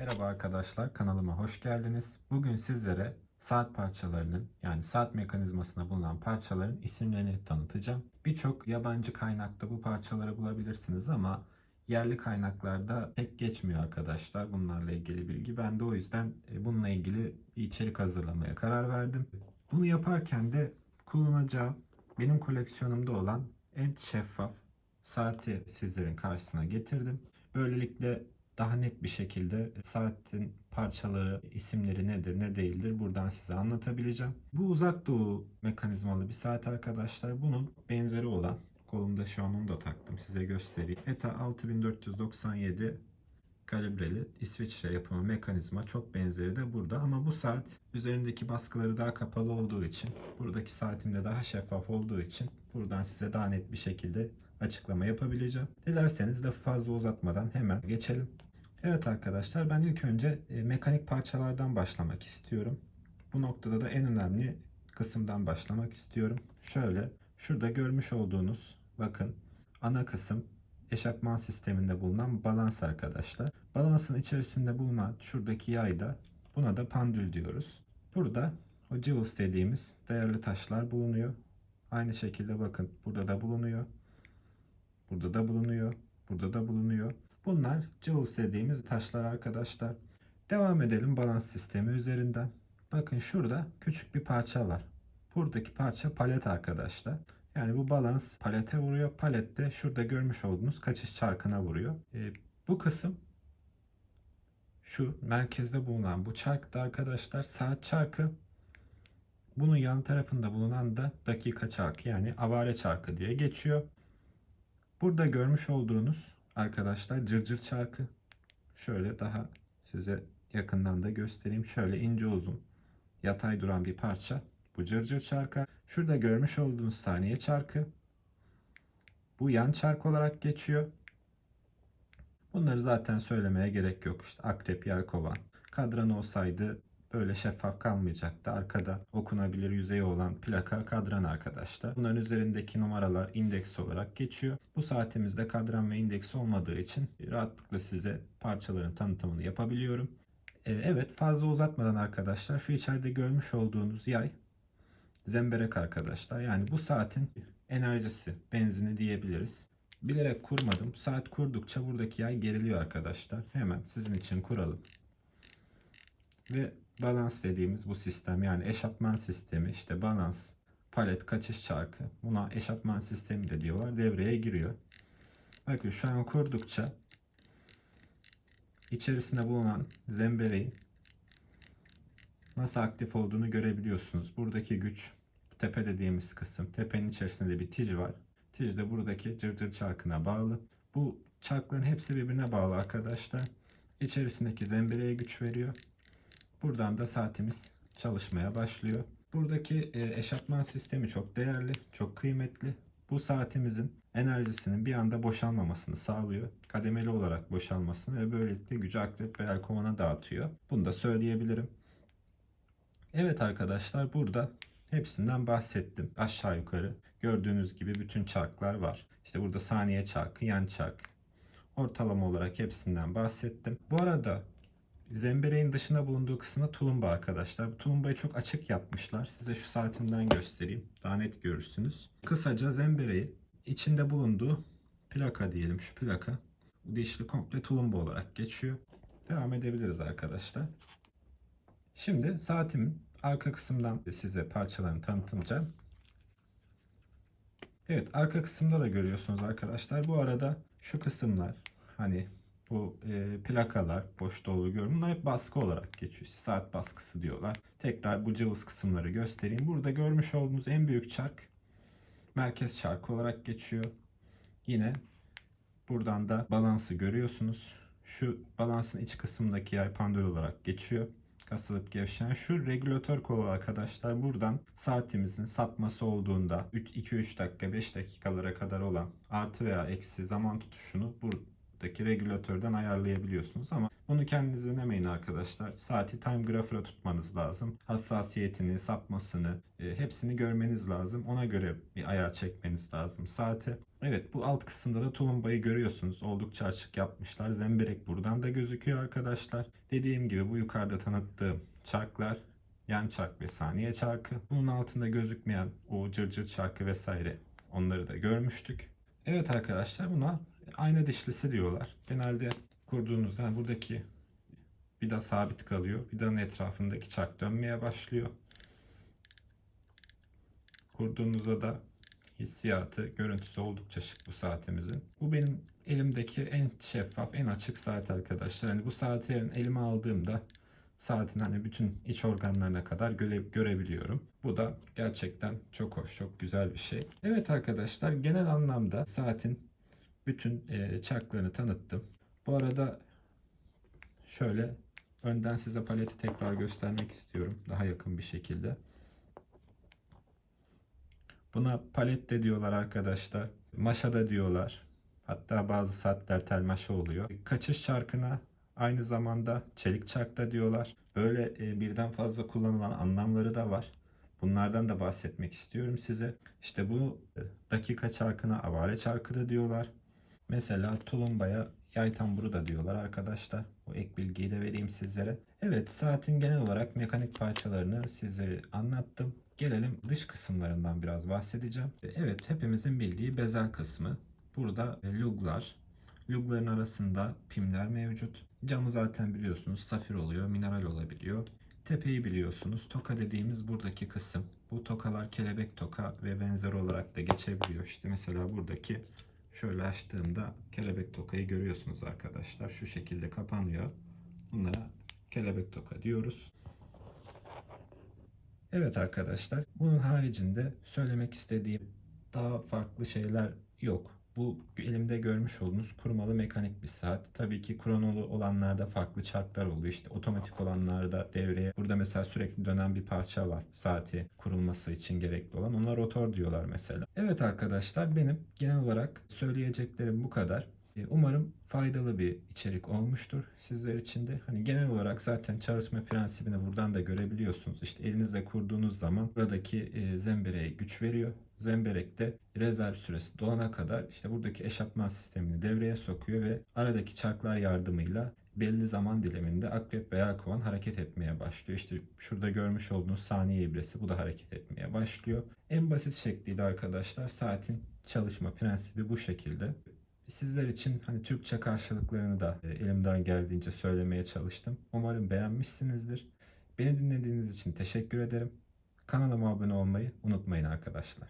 Merhaba arkadaşlar kanalıma hoş geldiniz. Bugün sizlere saat parçalarının yani saat mekanizmasında bulunan parçaların isimlerini tanıtacağım. Birçok yabancı kaynakta bu parçaları bulabilirsiniz ama yerli kaynaklarda pek geçmiyor arkadaşlar bunlarla ilgili bilgi. Ben de o yüzden e, bununla ilgili bir içerik hazırlamaya karar verdim. Bunu yaparken de kullanacağım benim koleksiyonumda olan en şeffaf saati sizlerin karşısına getirdim. Böylelikle daha net bir şekilde saatin parçaları, isimleri nedir, ne değildir buradan size anlatabileceğim. Bu uzak doğu mekanizmalı bir saat arkadaşlar. Bunun benzeri olan, kolumda şu an onu da taktım size göstereyim. ETA 6497 kalibreli İsviçre yapımı mekanizma çok benzeri de burada ama bu saat üzerindeki baskıları daha kapalı olduğu için buradaki saatimde daha şeffaf olduğu için buradan size daha net bir şekilde açıklama yapabileceğim. Dilerseniz lafı fazla uzatmadan hemen geçelim. Evet arkadaşlar ben ilk önce e, mekanik parçalardan başlamak istiyorum. Bu noktada da en önemli kısımdan başlamak istiyorum. Şöyle şurada görmüş olduğunuz bakın ana kısım eşapman sisteminde bulunan balans arkadaşlar. Balansın içerisinde bulunan şuradaki yayda buna da pandül diyoruz. Burada o jewels dediğimiz değerli taşlar bulunuyor. Aynı şekilde bakın burada da bulunuyor. Burada da bulunuyor. Burada da bulunuyor. Bunlar jewels dediğimiz taşlar arkadaşlar. Devam edelim balans sistemi üzerinden. Bakın şurada küçük bir parça var. Buradaki parça palet arkadaşlar. Yani bu balans palete vuruyor. Palet de şurada görmüş olduğunuz kaçış çarkına vuruyor. Ee, bu kısım şu merkezde bulunan bu çark da arkadaşlar saat çarkı. Bunun yan tarafında bulunan da dakika çarkı yani avare çarkı diye geçiyor. Burada görmüş olduğunuz arkadaşlar cırcır çarkı. Şöyle daha size yakından da göstereyim. Şöyle ince uzun yatay duran bir parça. Bu cırcır çarkı. Şurada görmüş olduğunuz saniye çarkı. Bu yan çark olarak geçiyor. Bunları zaten söylemeye gerek yok. İşte akrep, yelkovan. Kadran olsaydı böyle şeffaf kalmayacaktı. Arkada okunabilir yüzeyi olan plaka kadran arkadaşlar. Bunların üzerindeki numaralar indeks olarak geçiyor. Bu saatimizde kadran ve indeks olmadığı için rahatlıkla size parçaların tanıtımını yapabiliyorum. Ee, Evet fazla uzatmadan arkadaşlar şu içeride görmüş olduğunuz yay zemberek arkadaşlar. Yani bu saatin enerjisi, benzini diyebiliriz. Bilerek kurmadım. Saat kurdukça buradaki yay geriliyor arkadaşlar. Hemen sizin için kuralım. Ve balans dediğimiz bu sistem yani eşapman sistemi işte balans, palet, kaçış çarkı buna eşapman sistemi de diyorlar devreye giriyor. Bakın şu an kurdukça içerisinde bulunan zembereğin nasıl aktif olduğunu görebiliyorsunuz. Buradaki güç tepe dediğimiz kısım. Tepenin içerisinde bir tic var. Tic de buradaki cırcır çarkına bağlı. Bu çarkların hepsi birbirine bağlı arkadaşlar. İçerisindeki zembereye güç veriyor. Buradan da saatimiz çalışmaya başlıyor. Buradaki e, eşapman sistemi çok değerli, çok kıymetli. Bu saatimizin enerjisinin bir anda boşalmamasını sağlıyor. Kademeli olarak boşalmasını ve böylelikle gücü akrep ve yelkovana dağıtıyor. Bunu da söyleyebilirim. Evet arkadaşlar burada hepsinden bahsettim. Aşağı yukarı gördüğünüz gibi bütün çarklar var. İşte burada saniye çarkı, yan çark. Ortalama olarak hepsinden bahsettim. Bu arada zembereğin dışında bulunduğu kısmı tulumba arkadaşlar. Bu tulumbayı çok açık yapmışlar. Size şu saatimden göstereyim. Daha net görürsünüz. Kısaca zembereği içinde bulunduğu plaka diyelim şu plaka. Bu dişli komple tulumba olarak geçiyor. Devam edebiliriz arkadaşlar. Şimdi saatimin arka kısımdan size parçalarını tanıtacağım. Evet arka kısımda da görüyorsunuz arkadaşlar. Bu arada şu kısımlar hani bu e, plakalar boş dolu görünüm bunlar hep baskı olarak geçiyor. İşte saat baskısı diyorlar. Tekrar bu cıvız kısımları göstereyim. Burada görmüş olduğunuz en büyük çark merkez çarkı olarak geçiyor. Yine buradan da balansı görüyorsunuz. Şu balansın iç kısmındaki yay pandül olarak geçiyor kasılıp gevşeyen şu regülatör kolu arkadaşlar buradan saatimizin sapması olduğunda 2-3 dakika 5 dakikalara kadar olan artı veya eksi zaman tutuşunu buradaki regülatörden ayarlayabiliyorsunuz ama bunu kendiniz denemeyin arkadaşlar. Saati time grafer'a tutmanız lazım. Hassasiyetini, sapmasını e, hepsini görmeniz lazım. Ona göre bir ayar çekmeniz lazım saate. Evet bu alt kısımda da tulumbayı görüyorsunuz. Oldukça açık yapmışlar. Zemberek buradan da gözüküyor arkadaşlar. Dediğim gibi bu yukarıda tanıttığım çarklar yan çark ve saniye çarkı. Bunun altında gözükmeyen o cırcır çarkı vesaire onları da görmüştük. Evet arkadaşlar buna ayna dişlisi diyorlar. Genelde kurduğunuzda yani buradaki vida sabit kalıyor. Vidanın etrafındaki çark dönmeye başlıyor. Kurduğunuzda da hissiyatı, görüntüsü oldukça şık bu saatimizin. Bu benim elimdeki en şeffaf, en açık saat arkadaşlar. Hani bu saati elime aldığımda saatin hani bütün iç organlarına kadar göre, görebiliyorum. Bu da gerçekten çok hoş, çok güzel bir şey. Evet arkadaşlar genel anlamda saatin bütün e, çarklarını tanıttım. Bu arada şöyle önden size paleti tekrar göstermek istiyorum daha yakın bir şekilde. Buna palet de diyorlar arkadaşlar. Maşa da diyorlar. Hatta bazı saatler tel maşa oluyor. Kaçış çarkına aynı zamanda çelik çark da diyorlar. Böyle e, birden fazla kullanılan anlamları da var. Bunlardan da bahsetmek istiyorum size. İşte bu e, dakika çarkına avare çarkı da diyorlar. Mesela tulumbaya yay tamburu da diyorlar arkadaşlar. Bu ek bilgiyi de vereyim sizlere. Evet saatin genel olarak mekanik parçalarını sizlere anlattım. Gelelim dış kısımlarından biraz bahsedeceğim. Evet hepimizin bildiği bezel kısmı. Burada luglar, lugların arasında pimler mevcut. Camı zaten biliyorsunuz safir oluyor, mineral olabiliyor. Tepeyi biliyorsunuz. Toka dediğimiz buradaki kısım. Bu tokalar kelebek toka ve benzer olarak da geçebiliyor. İşte mesela buradaki şöyle açtığımda kelebek tokayı görüyorsunuz arkadaşlar. Şu şekilde kapanıyor. Bunlara kelebek toka diyoruz. Evet arkadaşlar, bunun haricinde söylemek istediğim daha farklı şeyler yok. Bu elimde görmüş olduğunuz kurmalı mekanik bir saat. Tabii ki kronolu olanlarda farklı çarklar oluyor. İşte otomatik olanlarda devreye burada mesela sürekli dönen bir parça var. Saati kurulması için gerekli olan. Ona rotor diyorlar mesela. Evet arkadaşlar benim genel olarak söyleyeceklerim bu kadar. E, Umarım faydalı bir içerik olmuştur sizler için de. Hani genel olarak zaten çalışma prensibini buradan da görebiliyorsunuz. İşte elinizle kurduğunuz zaman buradaki e, zembereye güç veriyor. Zemberek de rezerv süresi dolana kadar işte buradaki eşapman sistemini devreye sokuyor ve aradaki çarklar yardımıyla belli zaman diliminde akrep veya kovan hareket etmeye başlıyor. İşte şurada görmüş olduğunuz saniye ibresi bu da hareket etmeye başlıyor. En basit şekliyle arkadaşlar saatin çalışma prensibi bu şekilde. Sizler için hani Türkçe karşılıklarını da e, elimden geldiğince söylemeye çalıştım. Umarım beğenmişsinizdir. Beni dinlediğiniz için teşekkür ederim. Kanalıma abone olmayı unutmayın arkadaşlar.